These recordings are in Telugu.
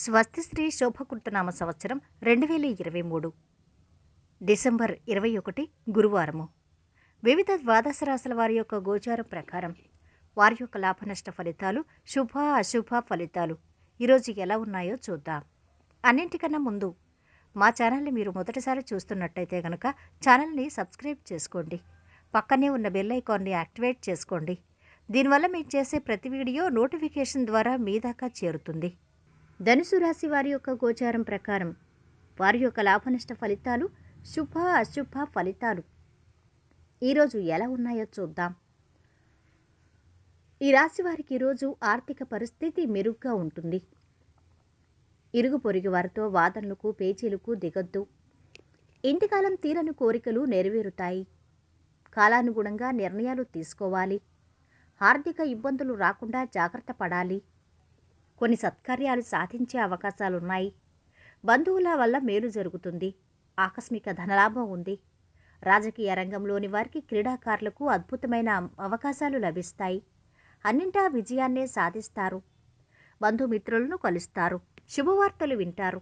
స్వస్తి శ్రీ శోభకృతనామ సంవత్సరం రెండు వేల ఇరవై మూడు. డిసెంబర్ ఇరవై ఒకటి గురువారము. వివిధ ద్వాదశ రాశుల వారి యొక్క గోచారం ప్రకారం వారి యొక్క లాభనష్ట ఫలితాలు శుభ అశుభ ఫలితాలు ఈరోజు ఎలా ఉన్నాయో చూద్దాం. అన్నింటికన్నా ముందు మా ఛానల్ని మీరు మొదటిసారి చూస్తున్నట్టయితే కనుక ఛానల్ని సబ్స్క్రైబ్ చేసుకోండి. పక్కనే ఉన్న బెల్ ఐకాన్ని యాక్టివేట్ చేసుకోండి. దీనివల్ల మీరు చేసే ప్రతి వీడియో నోటిఫికేషన్ ద్వారా మీ దాకా చేరుతుంది. ధనుసు రాశి వారి యొక్క గోచారం ప్రకారం వారి యొక్క లాభనష్ట ఫలితాలు శుభ అశుభ ఫలితాలు. ఈరోజు ఎలా ఉన్నాయో చూద్దాం. ఈ రాశి వారికి ఈరోజు ఆర్థిక పరిస్థితి మెరుగ్గా ఉంటుంది. ఇరుగు పొరుగు వారితో వాదనలకు పేచీలకు దిగొద్దు. ఇంటికాలం తీరని కోరికలు నెరవేరుతాయి. కాలానుగుణంగా నిర్ణయాలు తీసుకోవాలి. ఆర్థిక ఇబ్బందులు రాకుండా జాగ్రత్త పడాలి. కొన్ని సత్కార్యాలు సాధించే అవకాశాలున్నాయి. బంధువుల వల్ల మేలు జరుగుతుంది. ఆకస్మిక ధనలాభం ఉంది. రాజకీయ రంగంలోని వారికి క్రీడాకారులకు అద్భుతమైన అవకాశాలు లభిస్తాయి. అన్నింటా విజయాన్నే సాధిస్తారు. బంధుమిత్రులను కలుస్తారు. శుభవార్తలు వింటారు.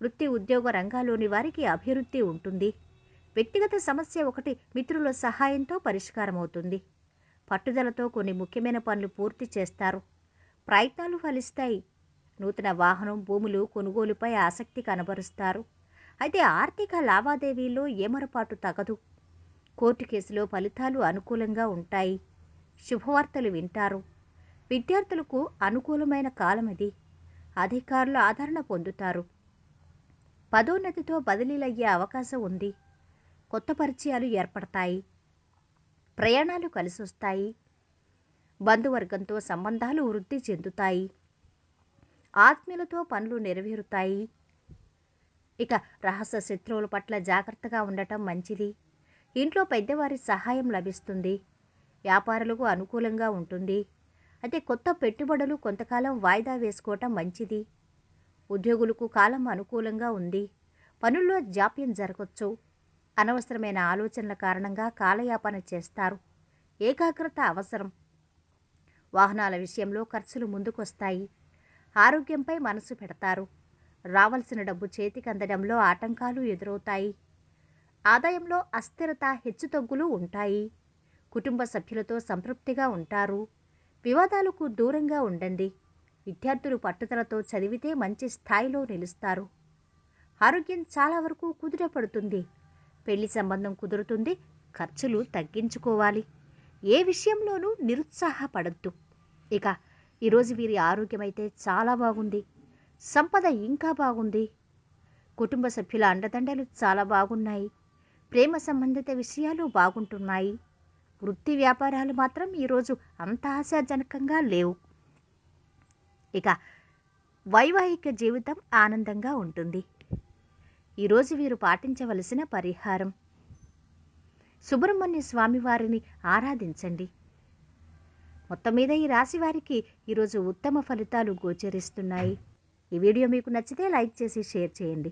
వృత్తి ఉద్యోగ రంగాల్లోని వారికి అభివృద్ధి ఉంటుంది. వ్యక్తిగత సమస్య ఒకటి మిత్రుల సహాయంతో పరిష్కారమవుతుంది. పట్టుదలతో కొన్ని ముఖ్యమైన పనులు పూర్తి చేస్తారు. ప్రయత్నాలు ఫలిస్తాయి. నూతన వాహనం భూములు కొనుగోలుపై ఆసక్తి కనబరుస్తారు. అయితే ఆర్థిక లావాదేవీల్లో ఏమరపాటు తగదు. కోర్టు కేసులో ఫలితాలు అనుకూలంగా ఉంటాయి. శుభవార్తలు వింటారు. విద్యార్థులకు అనుకూలమైన కాలం ఇది. అధికారులు ఆదరణ పొందుతారు. పదోన్నతితో బదిలీలయ్యే అవకాశం ఉంది. కొత్త పరిచయాలు ఏర్పడతాయి. ప్రయాణాలు కలిసొస్తాయి. బంధువర్గంతో సంబంధాలు వృద్ధి చెందుతాయి. ఆత్మీయులతో పనులు నెరవేరుతాయి. ఇక రహస్య శత్రువుల పట్ల జాగ్రత్తగా ఉండటం మంచిది. ఇంట్లో పెద్దవారి సహాయం లభిస్తుంది. వ్యాపారులకు అనుకూలంగా ఉంటుంది. అయితే కొత్త పెట్టుబడులు కొంతకాలం వాయిదా వేసుకోవటం మంచిది. ఉద్యోగులకు కాలం అనుకూలంగా ఉంది. పనుల్లో జాప్యం జరగవచ్చు అనవసరమైన ఆలోచనల కారణంగా కాలయాపన చేస్తారు. ఏకాగ్రత అవసరం. వాహనాల విషయంలో ఖర్చులు ముందుకొస్తాయి. ఆరోగ్యంపై మనసు పెడతారు. రావాల్సిన డబ్బు చేతికి అందడంలో ఆటంకాలు ఎదురవుతాయి. ఆదాయంలో అస్థిరత హెచ్చుతగ్గులు ఉంటాయి. కుటుంబ సభ్యులతో సంతృప్తిగా ఉంటారు. వివాదాలకు దూరంగా ఉండండి. విద్యార్థులు పట్టుదలతో చదివితే మంచి స్థాయిలో నిలుస్తారు. ఆరోగ్యం చాలా వరకు కుదురపడుతుంది పెళ్ళి సంబంధం కుదురుతుంది. ఖర్చులు తగ్గించుకోవాలి. ఏ విషయంలోనూ నిరుత్సాహపడద్దు. ఇక ఈరోజు వీరి ఆరోగ్యం అయితే చాలా బాగుంది. సంపద ఇంకా బాగుంది. కుటుంబ సభ్యుల అండదండలు చాలా బాగున్నాయి. ప్రేమ సంబంధిత విషయాలు బాగుంటున్నాయి. వృత్తి వ్యాపారాలు మాత్రం ఈరోజు అంత ఆశాజనకంగా లేవు. ఇక వైవాహిక జీవితం ఆనందంగా ఉంటుంది. ఈరోజు వీరు పాటించవలసిన పరిహారం సుబ్రహ్మణ్య స్వామి వారిని ఆరాధించండి. మొత్తం మీద ఈ రాశి వారికి ఈరోజు ఉత్తమ ఫలితాలు గోచరిస్తున్నాయి. ఈ వీడియో మీకు నచ్చితే లైక్ చేసి షేర్ చేయండి.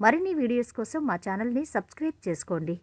మరిన్ని వీడియోస్ కోసం మా ఛానల్ని సబ్స్క్రైబ్ చేసుకోండి.